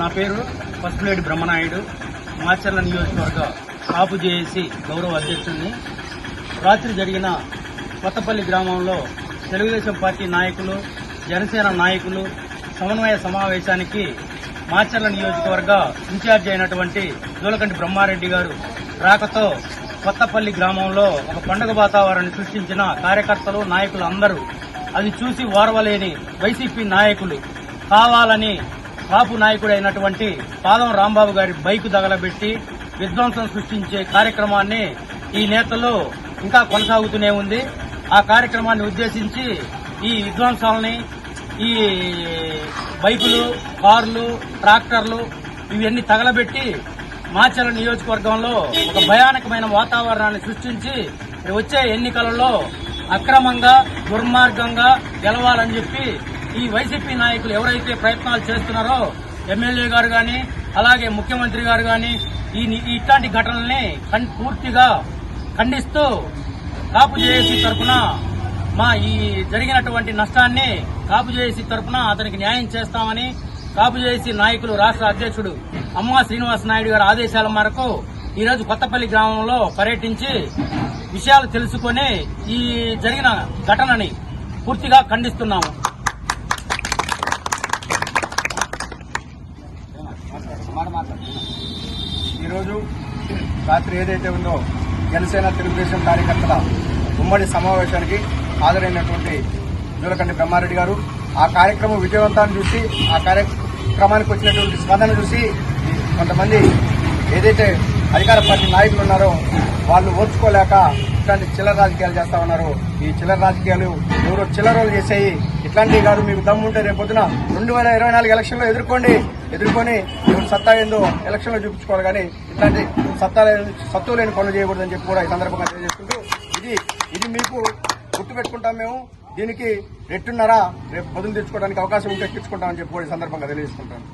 నా పేరు పసుపులేడి బ్రహ్మనాయుడు మాచర్ల నియోజకవర్గ కాపు జేఏసి గౌరవ అధ్యక్షుడిని. రాత్రి జరిగిన కొత్తపల్లి గ్రామంలో తెలుగుదేశం పార్టీ నాయకులు జనసేన నాయకులు సమన్వయ సమావేశానికి మాచర్ల నియోజకవర్గ ఇన్ఛార్జి అయినటువంటి దూలకంటి బ్రహ్మారెడ్డి గారు రాకతో కొత్తపల్లి గ్రామంలో ఒక పండుగ వాతావరణాన్ని సృష్టించిన కార్యకర్తలు నాయకులు అందరూ అది చూసి ఓర్వలేని వైసీపీ నాయకులు. కావాలని కాపు నాయకుడైనటువంటి పాదం రాంబాబు గారి బైకు తగలబెట్టి విధ్వంసం సృష్టించే కార్యక్రమాన్ని ఈ నేతలు ఇంకా కొనసాగుతూనే ఉంది. ఆ కార్యక్రమాన్ని ఉద్దేశించి ఈ విధ్వంసాలని ఈ బైకులు కార్లు ట్రాక్టర్లు ఇవన్నీ తగలబెట్టి మాచల నియోజకవర్గంలో ఒక భయానకమైన వాతావరణాన్ని సృష్టించి వచ్చే ఎన్నికలలో అక్రమంగా దుర్మార్గంగా గెలవాలని చెప్పి ఈ వైసీపీ నాయకులు ఎవరైతే ప్రయత్నాలు చేస్తున్నారో ఎమ్మెల్యే గారు కానీ అలాగే ముఖ్యమంత్రి గారు కానీ ఈ ఇట్లాంటి ఘటనల్ని కన్- పూర్తిగా ఖండిస్తూ కాపు జేఏసీ తరఫున మా ఈ జరిగినటువంటి నష్టాన్ని కాపు జేఏసీ తరఫున అతనికి న్యాయం చేస్తామని కాపు జేఏసీ నాయకులు రాష్ట్ర అధ్యక్షుడు అమ్మా శ్రీనివాస్ నాయుడు గారి ఆదేశాల మేరకు ఈరోజు కొత్తపల్లి గ్రామంలో పర్యటించి విషయాలు తెలుసుకొని ఈ జరిగిన ఘటనని పూర్తిగా ఖండిస్తున్నాము. ఈరోజు రాత్రి ఏదైతే ఉందో జనసేన తెలుగుదేశం కార్యకర్తల ఉమ్మడి సమావేశానికి హాజరైనటువంటి జూలకండి బ్రహ్మారెడ్డి గారు ఆ కార్యక్రమం విజయవంతాన్ని చూసి ఆ కార్యక్రమానికి వచ్చినటువంటి స్పందన చూసి కొంతమంది ఏదైతే అధికార పార్టీ నాయకులు ఉన్నారో వాళ్ళు ఓర్చుకోలేక ఇట్లాంటి చిల్లర రాజకీయాలు చేస్తా ఉన్నారు. ఈ చిల్లర రాజకీయాలు ఎవరో చిల్లరలు చేసేయి. ఇట్లాంటివి కాదు మీకు దమ్ము ఉంటే రేపు రేపొద్దున రెండు వేల ఇరవై నాలుగు ఎలక్షన్లో ఎదుర్కోండి. ఎదుర్కొని ఎవరు సత్తా ఏందో ఎలక్షన్లో చూపించుకోవాలి కానీ ఇట్లాంటి సత్తా సత్తు లేని పనులు చేయకూడదని చెప్పి కూడా ఈ సందర్భంగా తెలియజేసుకుంటూ ఇది ఇది మీకు గుర్తుపెట్టుకుంటాం మేము. దీనికి రెట్టున్నర? రేపు బదులు తెచ్చుకోవడానికి అవకాశం ఉంటే తెచ్చుకుంటామని చెప్పి కూడా ఈ సందర్భంగా తెలియజేసుకుంటాను.